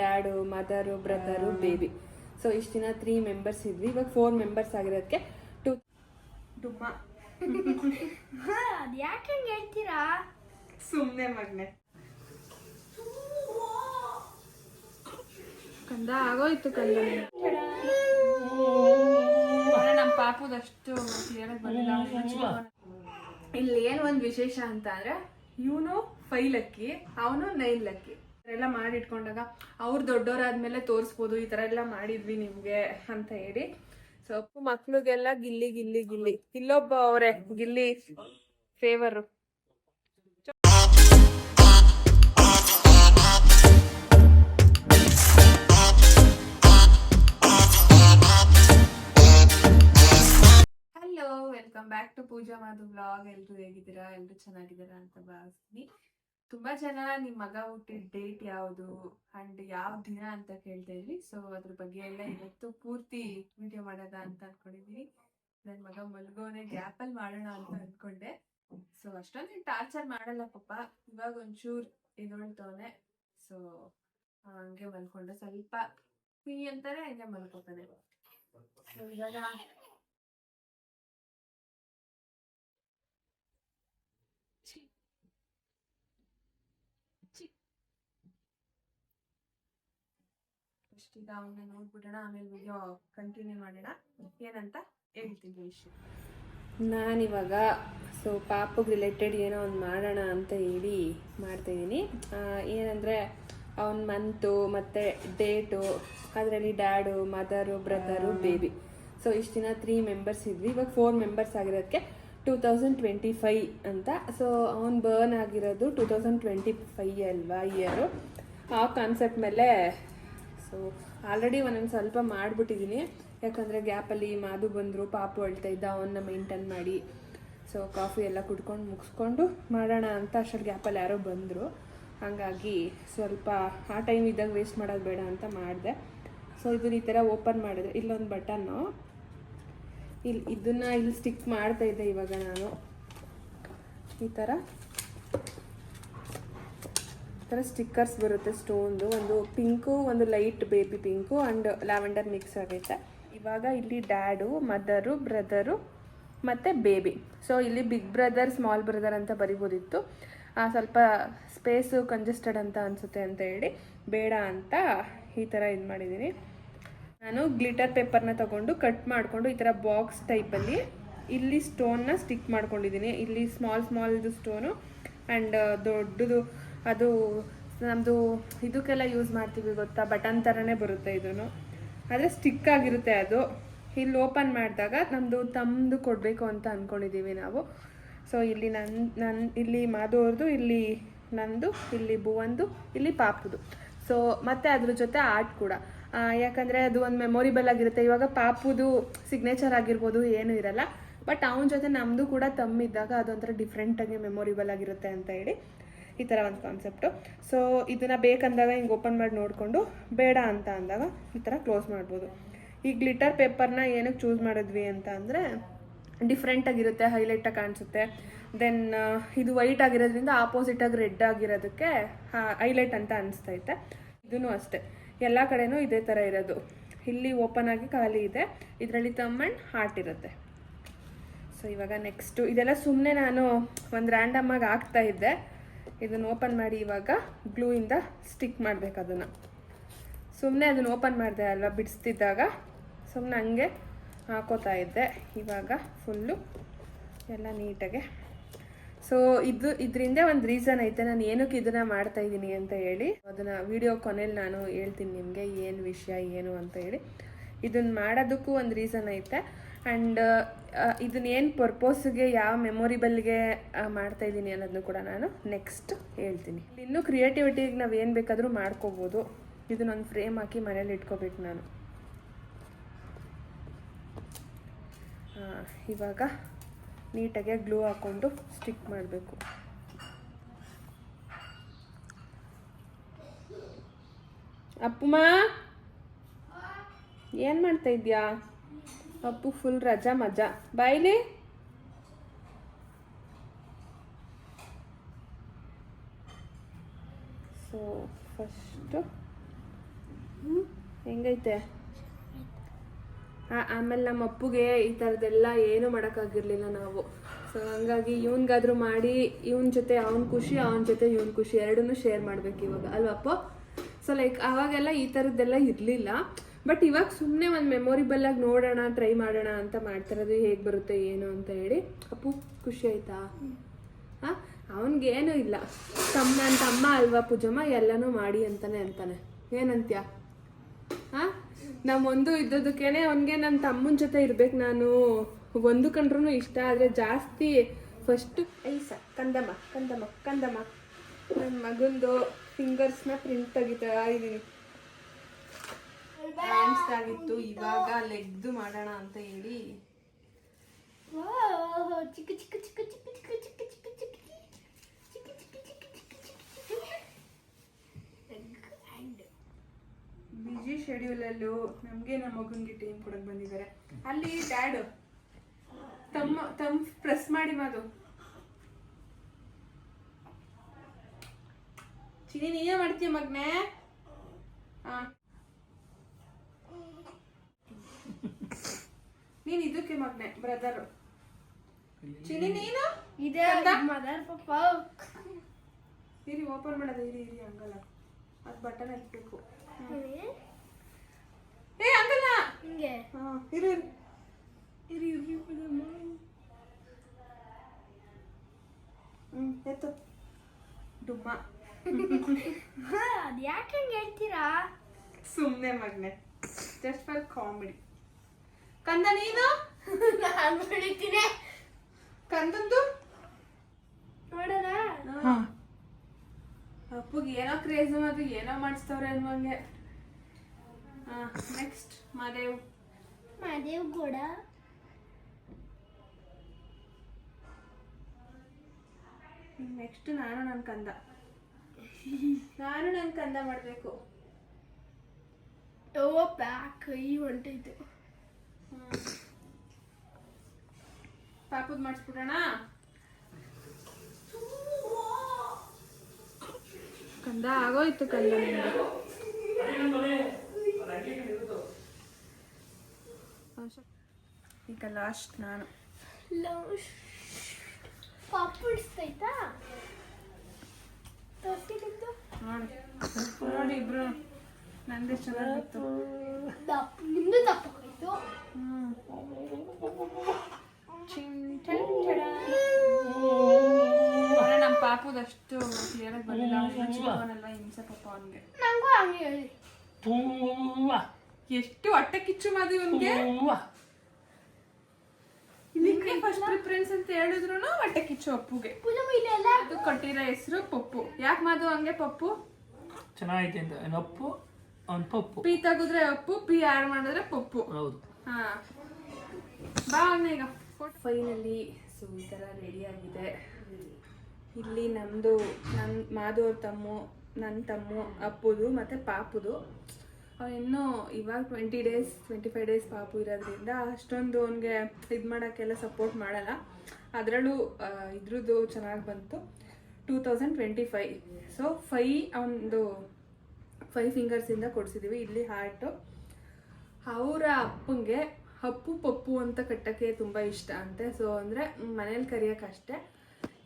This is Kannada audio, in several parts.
Dad mother brother baby so ಇಷ್ಟು ದಿನ ತ್ರೀ ಮೆಂಬರ್ಸ್ ಇದ್ವಿ. ಇವಾಗ ಫೋರ್ ಮೆಂಬರ್ಸ್ ಆಗಿರೋದಕ್ಕೆ ಟು ಡುಮ್ಮ ಅದು ಯಾಕೆ ಹೇಳ್ತೀರಾ? ಸುಮ್ಮನೆ ಮಗ್ನೆ. ಕಂದ ಆಗೋಯ್ತು ಕಂದ. ನಮ್ಮ ಪಾಪುದಷ್ಟು ಹೇಳಕ್ಕೆ ಬಂದಿಲ್ಲ. ಇಲ್ಲಿ ಏನು ಒಂದು ವಿಶೇಷ ಅಂತ ಅಂದ್ರೆ ಇವನು ಫೈ ಲಕ್ಕಿ ಅವನು ನೈನ್ ಲಕ್ಕಿ. ಎಲ್ಲ ಮಾಡಿಟ್ಕೊಂಡಾಗ ಅವ್ರು ದೊಡ್ಡವರಾದ್ಮೇಲೆ ತೋರಿಸ್ಬೋದು, ಈ ತರ ಎಲ್ಲ ಮಾಡಿದ್ವಿ ನಿಮ್ಗೆ ಅಂತ ಹೇಳಿ. ಸೊ ಮಕ್ಳಿಗೆಲ್ಲ ಗಿಲ್ಲಿ ಗಿಲ್ಲಿ ಗಿಲ್ಲಿ. ಇಲ್ಲೊಬ್ಬ ಅವರೇ, Gilli favour hello welcome back to Pooja Madhu blog ಎಲ್ರು ಹೇಗಿದ್ದೀರಾ? ಎಲ್ರು ಚೆನ್ನಾಗಿದ್ದೀರಾ ಅಂತ ಭಾವಿಸ್ತೀನಿ. ತುಂಬಾ ಜನ ನಿಮ್ ಮಗ ಹುಟ್ಟಿದ ಡೇಟ್ ಯಾವುದು ಅಂಡ್ ಯಾವ ದಿನ ಅಂತ ಕೇಳ್ತಾ ಇದ್ರಿ ಸೊ ಅದ್ರ ಬಗ್ಗೆ ಎಲ್ಲ ಇವತ್ತು ಪೂರ್ತಿ ವಿಡಿಯೋ ಮಾಡೋದ ಅಂತ ಅನ್ಕೊಂಡಿದೀನಿ. ನನ್ ಮಗ ಮಲ್ಗೋನೆ ಗ್ಯಾಪ್ ಅಲ್ಲಿ ಮಾಡೋಣ ಅಂತ ಅನ್ಕೊಂಡೆ. ಸೊ ಅಷ್ಟೊಂದು ಟಾರ್ಚರ್ ಮಾಡಲ್ಲ ಪಾಪ. ಇವಾಗ ಒಂಚೂರ್ ಇದೊಳ್ತವನೆ ಸೊ ಹಂಗೆ ಮಲ್ಕೊಂಡೆ. ಸ್ವಲ್ಪ ಫ್ರೀ ಅಂತಾನೆ ಹಂಗೆ ಮಲ್ಕೋತಾನೆ. ಸೊ ಇವಾಗ ಫಸ್ಟ್ ಈಗ ಅವನ್ನ ನೋಡ್ಬಿಡೋಣ ಆಮೇಲೆ ವಿಡಿಯೋ ಕಂಟಿನ್ಯೂ ಮಾಡೋಣ. ಏನಂತ ಹೇಳ್ತೀನಿ ವಿಷಯ. ನಾನಿವಾಗ ಸೊ ಪಾಪಗೆ ರಿಲೇಟೆಡ್ ಏನೋ ಒಂದು ಮಾಡೋಣ ಅಂತ ಹೇಳಿ ಮಾಡ್ತಾಯಿದ್ದೀನಿ. ಏನಂದರೆ ಅವನ ಮಂತು ಮತ್ತು ಡೇಟು ಅದರಲ್ಲಿ dad mother brother baby so ಇಷ್ಟು ದಿನ ತ್ರೀ ಮೆಂಬರ್ಸ್ ಇದ್ವಿ. ಇವಾಗ ಫೋರ್ ಮೆಂಬರ್ಸ್ ಆಗಿರೋದಕ್ಕೆ ಟೂ ತೌಸಂಡ್ ಟ್ವೆಂಟಿ ಫೈ ಅಂತ. ಸೊ ಅವ್ನು ಬರ್ನ್ ಆಗಿರೋದು ಟೂ ತೌಸಂಡ್ ಟ್ವೆಂಟಿ ಫೈ ಅಲ್ವಾ ಇಯರು ಆ ಕಾನ್ಸೆಪ್ಟ್ ಮೇಲೆ ಸೊ ಆಲ್ರೆಡಿ ಒಂದೊಂದು ಸ್ವಲ್ಪ ಮಾಡಿಬಿಟ್ಟಿದ್ದೀನಿ ಯಾಕಂದರೆ ಗ್ಯಾಪಲ್ಲಿ ಮಾದು ಬಂದರು, ಪಾಪು ಅಳ್ತಾ ಇದ್ದ ಅವನ್ನ ಮೇಂಟೈನ್ ಮಾಡಿ. ಸೊ ಕಾಫಿ ಎಲ್ಲ ಕುಡ್ಕೊಂಡು ಮುಗಿಸ್ಕೊಂಡು ಮಾಡೋಣ ಅಂತ ಅಷ್ಟರಲ್ಲಿ ಗ್ಯಾಪಲ್ಲಿ ಯಾರೋ ಬಂದರು. ಹಾಗಾಗಿ ಸ್ವಲ್ಪ ಆ ಟೈಮ್ ಇದ್ದಾಗ ವೇಸ್ಟ್ ಮಾಡೋದು ಬೇಡ ಅಂತ ಮಾಡಿದೆ. ಸೊ ಇದನ್ನ ಈ ಥರ ಓಪನ್ ಮಾಡಿದೆ ಇಲ್ಲೊಂದು ಬಟನ್ನು ಇಲ್ಲಿ ಇದನ್ನು ಇಲ್ಲಿ ಸ್ಟಿಕ್ ಮಾಡ್ತಾ ಇದ್ದೆ ಇವಾಗ ನಾನು. ಈ ಥರ ಥರ ಸ್ಟಿಕ್ಕರ್ಸ್ ಬರುತ್ತೆ ಸ್ಟೋನ್ದು. ಒಂದು ಪಿಂಕು ಒಂದು light baby pink and lavender mix ಆಗೈತೆ. ಇವಾಗ ಇಲ್ಲಿ ಡ್ಯಾಡು ಮದರು ಬ್ರದರು ಮತ್ತು ಬೇಬಿ. ಸೊ ಇಲ್ಲಿ ಬಿಗ್ ಬ್ರದರ್ ಸ್ಮಾಲ್ ಬ್ರದರ್ ಅಂತ ಬರಿಬೋದಿತ್ತು. ಆ, ಸ್ವಲ್ಪ ಸ್ಪೇಸು ಕಂಜೆಸ್ಟೆಡ್ ಅಂತ ಅನಿಸುತ್ತೆ ಅಂತ ಹೇಳಿ. ಬೇಡ ಅಂತ ಈ ಥರ ಇದು ಮಾಡಿದ್ದೀನಿ. ನಾನು ಗ್ಲಿಟರ್ ಪೇಪರ್ನ ತಗೊಂಡು ಕಟ್ ಮಾಡಿಕೊಂಡು ಈ ಥರ ಬಾಕ್ಸ್ ಟೈಪಲ್ಲಿ ಇಲ್ಲಿ ಸ್ಟೋನ್ನ ಸ್ಟಿಕ್ ಮಾಡ್ಕೊಂಡಿದ್ದೀನಿ. ಇಲ್ಲಿ ಸ್ಮಾಲ್ ಸ್ಮಾಲ್ದು ಸ್ಟೋನು ಆ್ಯಂಡ್ ದೊಡ್ಡದು ಅದು ನಮ್ಮದು ಇದಕ್ಕೆಲ್ಲ ಯೂಸ್ ಮಾಡ್ತೀವಿ ಗೊತ್ತಾ? ಬಟನ್ ಥರನೇ ಬರುತ್ತೆ ಇದನ್ನು ಆದರೆ ಸ್ಟಿಕ್ ಆಗಿರುತ್ತೆ ಅದು. ಇಲ್ಲಿ ಓಪನ್ ಮಾಡಿದಾಗ ನಮ್ಮದು ತಮ್ಮದು ಕೊಡಬೇಕು ಅಂತ ಅಂದ್ಕೊಂಡಿದ್ದೀವಿ ನಾವು. ಸೊ ಇಲ್ಲಿ ನನ್ನ ನನ್ನ ಇಲ್ಲಿ ಮಾಧವ್ರದ್ದು ಇಲ್ಲಿ ನಂದು, ಇಲ್ಲಿ ಭುವಂದು, ಇಲ್ಲಿ ಪಾಪುದು. ಸೊ ಮತ್ತೆ ಅದ್ರ ಜೊತೆ ಆರ್ಟ್ ಕೂಡ. ಯಾಕಂದ್ರೆ ಅದು ಒಂದು ಮೆಮೊರಿಬಲ್ ಆಗಿರುತ್ತೆ. ಇವಾಗ ಪಾಪುದು ಸಿಗ್ನೇಚರ್ ಆಗಿರ್ಬೋದು, ಏನೂ ಇರಲ್ಲ. ಬಟ್ ಅವನ ಜೊತೆ ನಮ್ಮದು ಕೂಡ ತಮ್ಮಿದ್ದಾಗ ಅದೊಂಥರ ಡಿಫ್ರೆಂಟಾಗಿ ಮೆಮೊರಿಬಲ್ ಆಗಿರುತ್ತೆ ಅಂತ ಹೇಳಿ. ಈ ಥರ ಒಂದು ಕಾನ್ಸೆಪ್ಟು ಸೊ ಇದನ್ನು ಬೇಕಂದಾಗ ಹಿಂಗೆ ಓಪನ್ ಮಾಡಿ ನೋಡಿಕೊಂಡು, ಬೇಡ ಅಂತ ಅಂದಾಗ ಈ ಥರ ಕ್ಲೋಸ್ ಮಾಡ್ಬೋದು. ಈ ಗ್ಲಿಟರ್ ಪೇಪರ್ನ ಏನಕ್ಕೆ ಚೂಸ್ ಮಾಡಿದ್ವಿ ಅಂತ ಅಂದರೆ ಡಿಫ್ರೆಂಟಾಗಿರುತ್ತೆ ಆಗಿರುತ್ತೆ ಹೈಲೈಟ್ ಆಗಿ ಕಾಣಿಸುತ್ತೆ. ದೆನ್ ಇದು ವೈಟ್ ಆಗಿರೋದ್ರಿಂದ ಆಪೋಸಿಟ್ ಆಗಿ ರೆಡ್ ಆಗಿರೋದಕ್ಕೆ ಹೈಲೈಟ್ ಅಂತ ಅನಿಸ್ತೈತೆ. ಇದೂ ಅಷ್ಟೇ. ಎಲ್ಲ ಕಡೆನೂ ಇದೇ ಥರ ಇರೋದು. ಇಲ್ಲಿ ಓಪನ್ ಆಗಿ ಖಾಲಿ ಇದೆ. ಇದರಲ್ಲಿ ತಮ್ಮ ಹಾರ್ಟ್ ಇರುತ್ತೆ. ಸೊ ಇವಾಗ ನೆಕ್ಸ್ಟು ಇದೆಲ್ಲ ಸುಮ್ಮನೆ ನಾನು ಒಂದು ರ್ಯಾಂಡಮ್ ಆಗಿ ಹಾಕ್ತಾ ಇದ್ದೆ. ಇದನ್ನು ಓಪನ್ ಮಾಡಿ ಇವಾಗ ಗ್ಲೂಯಿಂದ ಸ್ಟಿಕ್ ಮಾಡಬೇಕು ಅದನ್ನು. ಸುಮ್ಮನೆ ಅದನ್ನು ಓಪನ್ ಮಾಡಿದೆ ಅಲ್ವಾ, ಬಿಡಿಸ್ತಿದ್ದಾಗ? ಸುಮ್ಮನೆ ಹಂಗೆ ಹಾಕೋತಾ ಇದ್ದೆ. ಇವಾಗ ಫುಲ್ಲು ಎಲ್ಲ ನೀಟಾಗೆ. ಸೊ ಇದು ಇದರಿಂದ ಒಂದು ರೀಸನ್ ಐತೆ. ನಾನು ಏನಕ್ಕೆ ಇದನ್ನು ಮಾಡ್ತಾ ಇದ್ದೀನಿ ಅಂತ ಹೇಳಿ, ಅದನ್ನು ವಿಡಿಯೋ ಕೊನೆಯಲ್ಲಿ ನಾನು ಹೇಳ್ತೀನಿ ನಿಮಗೆ, ಏನು ವಿಷಯ, ಏನು ಅಂತ ಹೇಳಿ. ಇದನ್ನ ಮಾಡೋದಕ್ಕೂ ಒಂದು ರೀಸನ್ ಐತೆ. ಆ್ಯಂಡ್ ಇದನ್ನ ಏನು ಪರ್ಪೋಸ್ಗೆ ಯಾವ ಮೆಮೊರಿಬಲ್ಗೆ ಮಾಡ್ತಾ ಇದ್ದೀನಿ ಅನ್ನೋದನ್ನು ಕೂಡ ನಾನು ನೆಕ್ಸ್ಟ್ ಹೇಳ್ತೀನಿ. ಇನ್ನೂ ಕ್ರಿಯೇಟಿವಿಟಿಗೆ ನಾವು ಏನು ಬೇಕಾದರೂ ಮಾಡ್ಕೋಬೋದು. ಇದನ್ನೊಂದು ಫ್ರೇಮ್ ಹಾಕಿ ಮನೇಲಿ ಇಟ್ಕೋಬೇಕು ನಾನು. ಇವಾಗ ನೀಟಾಗಿ ಗ್ಲೂ ಹಾಕ್ಕೊಂಡು ಸ್ಟಿಕ್ ಮಾಡಬೇಕು. ಅಪ್ಪಮ್ಮ ಏನು ಮಾಡ್ತಾ ಇದ್ಯಾ? ಅಪ್ಪು ಫುಲ್ ರಜಾ ಮಜಾ ಬಾಯ್ಲಿ ಸೊ ಫಸ್ಟು ಹೆಂಗೈತೆ? ಆಮೇಲೆ ನಮ್ಮ ಅಪ್ಪುಗೆ ಈ ಥರದ್ದೆಲ್ಲ ಏನು ಮಾಡೋಕ್ಕಾಗಿರ್ಲಿಲ್ಲ ನಾವು. ಸೊ ಹಂಗಾಗಿ ಇವನ್ಗಾದ್ರೂ ಮಾಡಿ, ಇವನ್ ಜೊತೆ ಅವನ ಖುಷಿ, ಅವನ ಜೊತೆ ಇವನ್ ಖುಷಿ ಎರಡನ್ನೂ ಶೇರ್ ಮಾಡ್ಬೇಕು ಇವಾಗ. ಅಲ್ವಪ್ಪ ಸೊ ಲೈಕ್ ಅವಾಗೆಲ್ಲ ಈ ಥರದ್ದೆಲ್ಲ ಇರಲಿಲ್ಲ. ಬಟ್ ಇವಾಗ ಸುಮ್ಮನೆ ಒಂದು ಮೆಮೊರಿಬಲ್ ಆಗಿ ನೋಡೋಣ ಟ್ರೈ ಮಾಡೋಣ ಅಂತ ಮಾಡ್ತಿರೋದು ಹೇಗೆ ಬರುತ್ತೆ, ಏನು ಅಂತ ಹೇಳಿ ಅಪ್ಪು ಖುಷಿ ಆಯ್ತಾ? ಹಾಂ? ಅವನಿಗೇನು ಇಲ್ಲ. ತಮ್ಮ ನನ್ನ ತಮ್ಮ ಅಲ್ವಾ ಪೂಜಮ್ಮ, ಎಲ್ಲನೂ ಮಾಡಿ ಅಂತಾನೆ ಅಂತಾನೆ. ಏನಂತ್ಯ? ಹಾಂ? ನಮ್ಮೊಂದು ಇದ್ದದಕ್ಕೇನೆ ಅವನಿಗೆ ನನ್ನ ತಮ್ಮನ ಜೊತೆ ಇರ್ಬೇಕು ನಾನು. ಒಂದು ಕಂಡ್ರೂ ಇಷ್ಟ, ಆದರೆ ಜಾಸ್ತಿ ಫಸ್ಟು ಐಸ ಕಂದಮ್ಮ ಕಂದಮ್ಮ ಕಂದಮ್ಮ. ನನ್ನ ಮಗಂದು ಫಿಂಗರ್ಸ್ನ ಪ್ರಿಂಟ್ ತೆಗಿತಾ ಇದ್ದೀನಿ ಹ್ಯಾಂಡ್ಸ್ ಆಗಿತ್ತು ಇವಾಗ ಲೆಗ್ದು ಮಾಡೋಣ ಅಂತ ಹೇಳಿ ಚಿಕ್ಕ ಚಿಕ್ಕ ಚಿಕ್ಕ ಚಿಕ್ಕ ಚಿಕ್ಕ ಚಿಕ್ಕ ಚಿಕ್ಕ ಚಿಕ್ಕ ಚಿಕ್ಕ ಚಿಕ್ಕ ಚಿಕ್ಕ ಚಿಕ್ಕ ಚಿಕ್ಕ ಬಿಜಿ ಶೆಡ್ಯೂಲಲ್ಲೂ ನಮಗೆ ನಮ್ಮ ಮಗನಿಗೆ ಟೀಮ್ ಕೊಡಕ್ಕೆ ಬಂದಿದ್ದಾರೆ ಅಲ್ಲಿ ಡ್ಯಾಡ್ ತಮ್ಮ ತಮ್ಮ ಪ್ರೆಸ್ ಮಾಡಿ ಮಾದು ಚಿನಿ ನೀನೇ ಮಾಡ್ತೀಯ ಮಗ್ನೆ ಹಾ ನೀನ್ ಇದಕ್ಕೆ ಮಗ್ನೆ ಬ್ರದರ್ ಚಿನಿ ನೀನು? ಇದೆ? ಮದರ್ ಪಪ್ಪ ಇರಿ ಓಪನ್ ಮಾಡೋದು ಇರಿ ಇರಿ ಹಂಗಲ್ಲ ಅದು ಬಟನ್ ಹತ್ಬೇಕು ಏ ಹಂಗಲ್ಲ ಹಿಂಗೆ. ಹಾ ಇರು ಇರು. ಇರಿ ಇರಿ ಹ್ಞೂ ಎತ್ತು. ಡುಮ್ಮ. ಅದ್ ಯಾಕೆ ಹಂಗೆ ಹೇಳ್ತೀರಾ? ಸುಮ್ಮನೆ ಮಗ್ನೆ. ಜಸ್ಟ್ ಫಾರ್ ಕಾಮಿಡಿ ಕಂದ ನೀನು? ನಾನು ಬೆಳಿತೀನಿ. ಕಂದಂದು ನೋಡೋಣ. ಅಪ್ಪಗೆ ಏನೋ ಕ್ರೇಜ್ ಅದು ಏನೋ ಮಾಡಿಸ್ತವ್ರೆ ಅನ್ನೋಂಗೆ ಹಾ ನೆಕ್ಸ್ಟ್ ಮಾದೇವ್. ಮಾದೇವ್ ಕೂಡ. ನೆಕ್ಸ್ಟ್ ನಾನು ನನ್ನ ಕಂದ. ನಾನು ನನ್ನ ಕಂದ ಮಾಡಬೇಕು. ಓ ಪ್ಯಾಕ್ ಕೈ ಹೊಂಟೈತೆ ಪಾಪದ್ ಮಾಡಿಸ್ಬಿಡೋಣ? ಕಂದ ಆಗೋಯ್ತು ಕಂದ ನಿಂದು. ಈಗ ಲಾಸ್ಟ್ ನಾನು. ನೋಡಿ. ನೋಡಿ ಇಬ್ರು. ನಂದೇ ಚೆನ್ನಾಗಿತ್ತು. ದಪ್ಪ ನಿಮ್ದು ದಪ್ಪಕ್ಕಾಯ್ತು ನಮ್ಮ ಪಾಪದಷ್ಟು ಕ್ಲಿಯರ್ ಆಗಿ ಬಂದಿಲ್ಲ ಹಿಂಸೆ ಪಾಪ ಅವನಿಗೆ ನಂಗೂ ಹಂಗೆ ಹೇಳಿ ಎಷ್ಟು ಹೊಟ್ಟೆ ಕಿಚ್ಚು ಮಾದಿ ಅವನಿಗೆ ಇಲ್ಲಿ ಫಸ್ಟ್ ಪ್ರಿಫರೆನ್ಸ್ ಅಂತ ಹೇಳಿದ್ರು ಹೊಟ್ಟೆ ಕಿಚ್ಚು ಅಪ್ಪುಗೆ. ಅದು ಕೊಟ್ಟಿರೋ ಹೆಸರು ಪಪ್ಪು. ಯಾಕೆ ಮಾದು ಹಂಗೆ ಪಪ್ಪು? ಚೆನ್ನಾಗೈತೆ ಅಂತ ಅಪ್ಪು? ಅವ್ನ ಪಪ್ಪು. ಪಿ ತೆಗೆದ್ರೆ ಅಪ್ಪು ಪಿ ಆಡ್ ಮಾಡಿದ್ರೆ ಪಪ್ಪು. ಹೌದು. ಹಾ. ಬಾ ಅಣ್ಣ ಈಗ. ಫೈನಲಿ ಸೊ ಈ ಥರ ರೆಡಿ ಆಗಿದೆ. ಇಲ್ಲಿ ನಮ್ಮದು ನನ್ನ ಮಾಧವ್ರ ತಮ್ಮು ನನ್ನ ತಮ್ಮು ಅಪ್ಪುದು ಮತ್ತು ಪಾಪುದು. ಅವನಿನ್ನೂ ಇವಾಗ twenty days twenty five days ಪಾಪು ಇರೋದ್ರಿಂದ ಅಷ್ಟೊಂದು ಅವನಿಗೆ ಇದು ಮಾಡೋಕ್ಕೆಲ್ಲ ಸಪೋರ್ಟ್ ಮಾಡಲ್ಲ. ಅದರಲ್ಲೂ ಇದ್ರದ್ದು ಚೆನ್ನಾಗಿ ಬಂತು. Two thousand twenty five so five ಅವನದು ಫೈವ್ ಫಿಂಗರ್ಸಿಂದ ಕೊಡಿಸಿದ್ದೀವಿ ಇಲ್ಲಿ ಹಾರ್ಟು ಅವರ ಅಪ್ಪಂಗೆ ಅಪ್ಪು ಪಪ್ಪು ಅಂತ ಕಟ್ಟಕ್ಕೆ ತುಂಬ ಇಷ್ಟ ಅಂತೆ. ಸೊ ಅಂದರೆ ಮನೇಲಿ ಕರೆಯೋಕ್ಕಷ್ಟೇ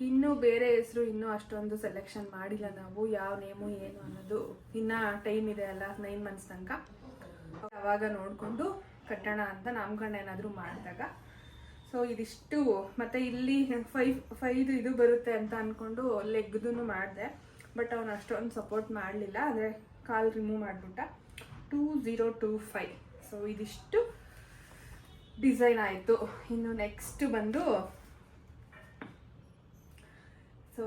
ಇನ್ನೂ ಬೇರೆ ಹೆಸರು ಇನ್ನೂ ಅಷ್ಟೊಂದು ಸೆಲೆಕ್ಷನ್ ಮಾಡಿಲ್ಲ ನಾವು. ಯಾವ ನೇಮು ಏನು ಅನ್ನೋದು ಇನ್ನೂ ಟೈಮ್ ಇದೆ ಅಲ್ಲ ನೈನ್ ಮಂತ್ಸ್ ತನಕ. ಅವಾಗ ನೋಡಿಕೊಂಡು ಕಟ್ಟೋಣ ಅಂತ ನಾಮಕರಣ ಏನಾದರೂ ಮಾಡಿದಾಗ. ಸೊ ಇದಿಷ್ಟು. ಮತ್ತು ಇಲ್ಲಿ ಫೈವ್ ಫೈದು ಇದು ಬರುತ್ತೆ ಅಂತ ಅಂದ್ಕೊಂಡು ಲೆಗ್ದು ಮಾಡಿದೆ. ಬಟ್ ಅವನು ಅಷ್ಟೊಂದು ಸಪೋರ್ಟ್ ಮಾಡಲಿಲ್ಲ. ಅಂದರೆ ಕಾಲ್ ರಿಮೂವ್ ಮಾಡಿಬಿಟ್ಟ. Two zero two five so ಇದಿಷ್ಟು ಡಿಸೈನ್ ಆಯಿತು. ಇನ್ನು ನೆಕ್ಸ್ಟ್ ಬಂದು ಸೊ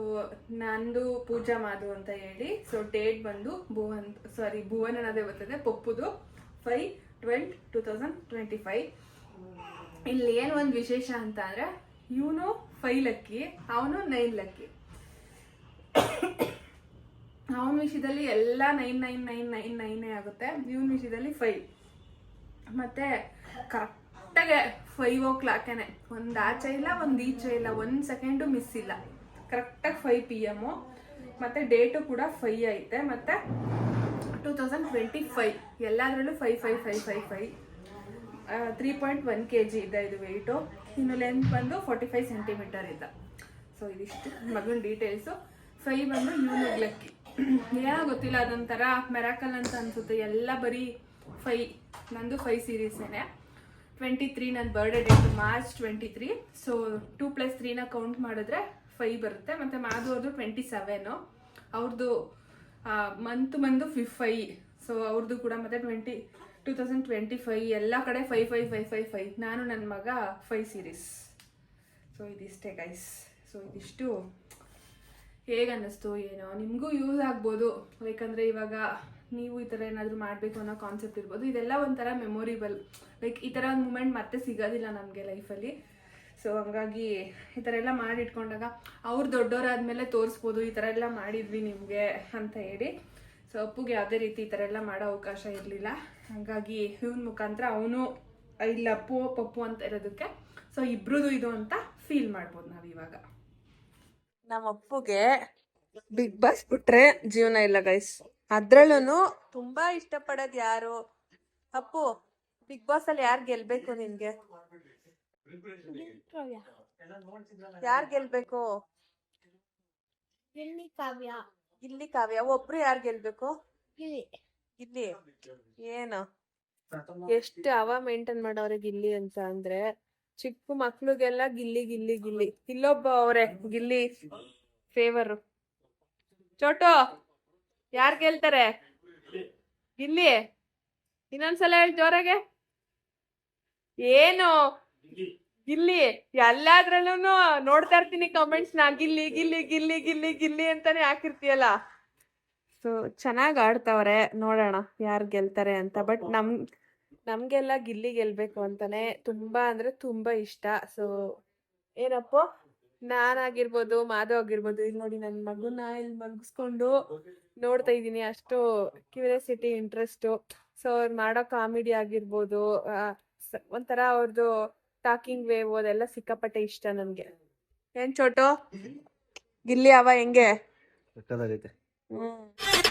ನಂದು ಪೂಜಾ ಮಾಧು ಅಂತ ಹೇಳಿ. ಸೊ ಡೇಟ್ ಬಂದು ಭುವನ್ ಸಾರಿ ಭುವನನದೇ ಬರ್ತದೆ, ಪಪ್ಪುದು five twelve two thousand twenty five ಇಲ್ಲಿ ಏನು ಒಂದು ವಿಶೇಷ ಅಂತ ಅಂದರೆ, ಇವನು ಫೈವ್ ಲಕ್ಕಿ, ಅವನು ನೈನ್ ಲಕ್ಕಿ. ಅವನ ವಿಷಯದಲ್ಲಿ ಎಲ್ಲ ನೈನ್ ನೈನ್ ನೈನ್ ನೈನ್, ನೈನೇ ಆಗುತ್ತೆ. ಇವನ ವಿಷಯದಲ್ಲಿ ಫೈವ್ ಮತ್ತೆ ಕರೆಕ್ಟಾಗೆ ಫೈವ್ ಓ ಕ್ಲಾಕೇನೆ ಒಂದು ಆಚೆ ಇಲ್ಲ, ಒಂದು ಈಚೆ ಇಲ್ಲ, ಒಂದು ಸೆಕೆಂಡು ಮಿಸ್ ಇಲ್ಲ. ಕರೆಕ್ಟಾಗಿ ಫೈವ್ ಪಿ ಎಮ್ಮು ಮತ್ತು ಡೇಟು ಕೂಡ ಫೈ ಐತೆ. ಮತ್ತು ಟೂ ತೌಸಂಡ್ ಟ್ವೆಂಟಿ ಫೈವ್ ಎಲ್ಲದರಲ್ಲೂ five five five five five three point one K G ಇದೆ ಇದು ವೆಯ್ಟು ಇನ್ನು ಲೆಂತ್ ಬಂದು ಫೋರ್ಟಿ ಫೈವ್ ಸೆಂಟಿಮೀಟರ್ ಇದೆ. ಸೊ ಇದಿಷ್ಟು ಮಗನ ಡೀಟೇಲ್ಸು ಫೈ ಬಂದು ಯೂನಿಗ್ಲಕ್ಕಿ ಏನೋ ಗೊತ್ತಿಲ್ಲ, ಅದೊಂಥರ ಮೆರಾಕಲ್ ಅಂತ ಅನ್ಸುತ್ತೆ. ಎಲ್ಲ ಬರೀ ಫೈ ನಂದು ಫೈ ಸೀರೀಸೇನೆ ಟ್ವೆಂಟಿ ತ್ರೀ ನನ್ನ birthday date March twenty three so two plus ತ್ರೀನ count ಮಾಡಿದ್ರೆ ಫೈ ಬರುತ್ತೆ. ಮತ್ತು ಮಾಧು ಅವ್ರದ್ದು ಟ್ವೆಂಟಿ ಸೆವೆನು ಅವ್ರದ್ದು ಮಂತ್ ಬಂದು ಫಿಫ್ ಫೈ ಸೊ ಅವ್ರದ್ದು ಕೂಡ ಮತ್ತೆ twenty two thousand twenty five ಎಲ್ಲ ಕಡೆ five five five five five ನಾನು ನನ್ನ ಮಗ ಫೈ ಸೀರೀಸ್ ಸೊ ಇದಿಷ್ಟೇ ಗೈಸ್ ಸೊ ಇದಿಷ್ಟು. ಹೇಗೆ ಅನ್ನಿಸ್ತು ಏನೋ. ನಿಮಗೂ ಯೂಸ್ ಆಗ್ಬೋದು. ಯಾಕಂದರೆ ಇವಾಗ ನೀವು ಈ ಥರ ಏನಾದರೂ ಮಾಡಬೇಕು ಅನ್ನೋ ಕಾನ್ಸೆಪ್ಟ್ ಇರ್ಬೋದು. ಇದೆಲ್ಲ ಒಂಥರ ಮೆಮೊರಿಬಲ್ ಲೈಕ್ ಈ ಥರ ಒಂದು ಮೂಮೆಂಟ್ ಮತ್ತೆ ಸಿಗೋದಿಲ್ಲ ನಮಗೆ ಲೈಫಲ್ಲಿ ಸೊ ಹಂಗಾಗಿ ಈ ಥರ ಎಲ್ಲ ಮಾಡಿಟ್ಕೊಂಡಾಗ ಅವ್ರು ದೊಡ್ಡವರಾದ್ಮೇಲೆ ತೋರಿಸ್ಬೋದು, ಈ ಥರ ಎಲ್ಲ ಮಾಡಿದ್ವಿ ನಿಮಗೆ ಅಂತ ಹೇಳಿ. ಸೊ ಅಪ್ಪುಗೆ ಯಾವುದೇ ರೀತಿ ಈ ಥರ ಎಲ್ಲ ಮಾಡೋ ಅವಕಾಶ ಇರಲಿಲ್ಲ. ಹಾಗಾಗಿ ಇವನ ಮುಖಾಂತರ ಅವನು ಇಲ್ಲ, ಅಪ್ಪು, ಪಪ್ಪು ಅಂತ ಇರೋದಕ್ಕೆ. ಸೊ ಇಬ್ರದ್ದು ಇದು ಅಂತ ಫೀಲ್ ಮಾಡ್ಬೋದು ನಾವು ಇವಾಗ. ನಮ್ಮ ಅಪ್ಪುಗೆ ಬಿಗ್ ಬಾಸ್ ಬಿಟ್ರೆ ಜೀವನ ಇಲ್ಲ ಗೈಸ್ ಅದ್ರಲ್ಲೂ ತುಂಬಾ ಇಷ್ಟಪಡೋದು ಯಾರು? ಅಪ್ಪು ಬಿಗ್ ಬಾಸ್ ಅಲ್ಲಿ ಯಾರು ಗೆಲ್ಬೇಕು ನಿನ್ಗೆ? ಯಾರು ಗೆಲ್ಬೇಕು? ಇಲ್ಲಿ ಕಾವ್ಯ. ಇಲ್ಲಿ ಕಾವ್ಯ. ಒಬ್ರು ಯಾರು ಗೆಲ್ಬೇಕು? ಇಲ್ಲಿ. ಇಲ್ಲಿ. ಏನು? ಎಷ್ಟು ಅವ ಮೇಂಟೈನ್ ಮಾಡೋರಿಗೆ ಇಲ್ಲಿ ಅಂತ ಅಂದ್ರೆ ಚಿಕ್ಕ ಮಕ್ಳಿಗೆಲ್ಲ ಗಿಲ್ಲಿ ಗಿಲ್ಲಿ ಗಿಲ್ಲಿ. ಇಲ್ಲೊಬ್ಬ ಅವ್ರೆ, ಗಿಲ್ಲಿ ಫೇವರ್ ಚೋಟು, ಯಾರ್ ಗೆಲ್ತಾರೆ ಗಿಲ್ಲಿ, ಇನ್ನೊಂದ್ಸಲ ಹೇಳಿ ಜೋರಾಗೆ. ಏನು? ಗಿಲ್ಲಿ ಎಲ್ಲಾದ್ರಲ್ಲೂ ನೋಡ್ತಾ ಇರ್ತೀನಿ ಕಮೆಂಟ್ಸ್ ನಾ. ಗಿಲ್ಲಿ ಗಿಲ್ಲಿ ಗಿಲ್ಲಿ ಗಿಲ್ಲಿ ಗಿಲ್ಲಿ ಅಂತಾನೆ ಹಾಕಿರ್ತೀಯಲ್ಲ. ಸೊ ಚೆನ್ನಾಗ್ ಆಡ್ತಾವ್ರೆ, ನೋಡೋಣ ಯಾರು ಗೆಲ್ತಾರೆ ಅಂತ. ಬಟ್ ನಮ್ ನಮ್ಗೆಲ್ಲ ಗಿಲ್ಲಿ ಗೆಲ್ಬೇಕು ಅಂತಾನೆ ತುಂಬಾ ಅಂದ್ರೆ ತುಂಬಾ ಇಷ್ಟ. ಸೊ ಏನಪ್ಪ? ನಾನಾಗಿರ್ಬೋದು ಮಾಧವ್ ಆಗಿರ್ಬೋದು ಇಲ್ಲಿ ನೋಡಿ ನನ್ನ ಮಗುನ ಇಲ್ಲಿ ಮಲಗಿಸ್ಕೊಂಡು ನೋಡ್ತಾ ಇದ್ದೀನಿ. ಅಷ್ಟು ಕ್ಯೂರಿಯಾಸಿಟಿ ಇಂಟ್ರೆಸ್ಟು ಸೊ ಅವ್ರು ಮಾಡೋ ಕಾಮಿಡಿ ಆಗಿರ್ಬೋದು ಒಂಥರ ಅವ್ರದ್ದು ಟಾಕಿಂಗ್ ವೇವ್ ಅದೆಲ್ಲ ಸಿಕ್ಕಾಪಟ್ಟೆ ಇಷ್ಟ ನನಗೆ. ಏನ್ ಚೋಟು? ಗಿಲ್ಲಿ ಅವ ಹೆಂಗೆ? ಹ್ಞೂ ಹ್ಮ್.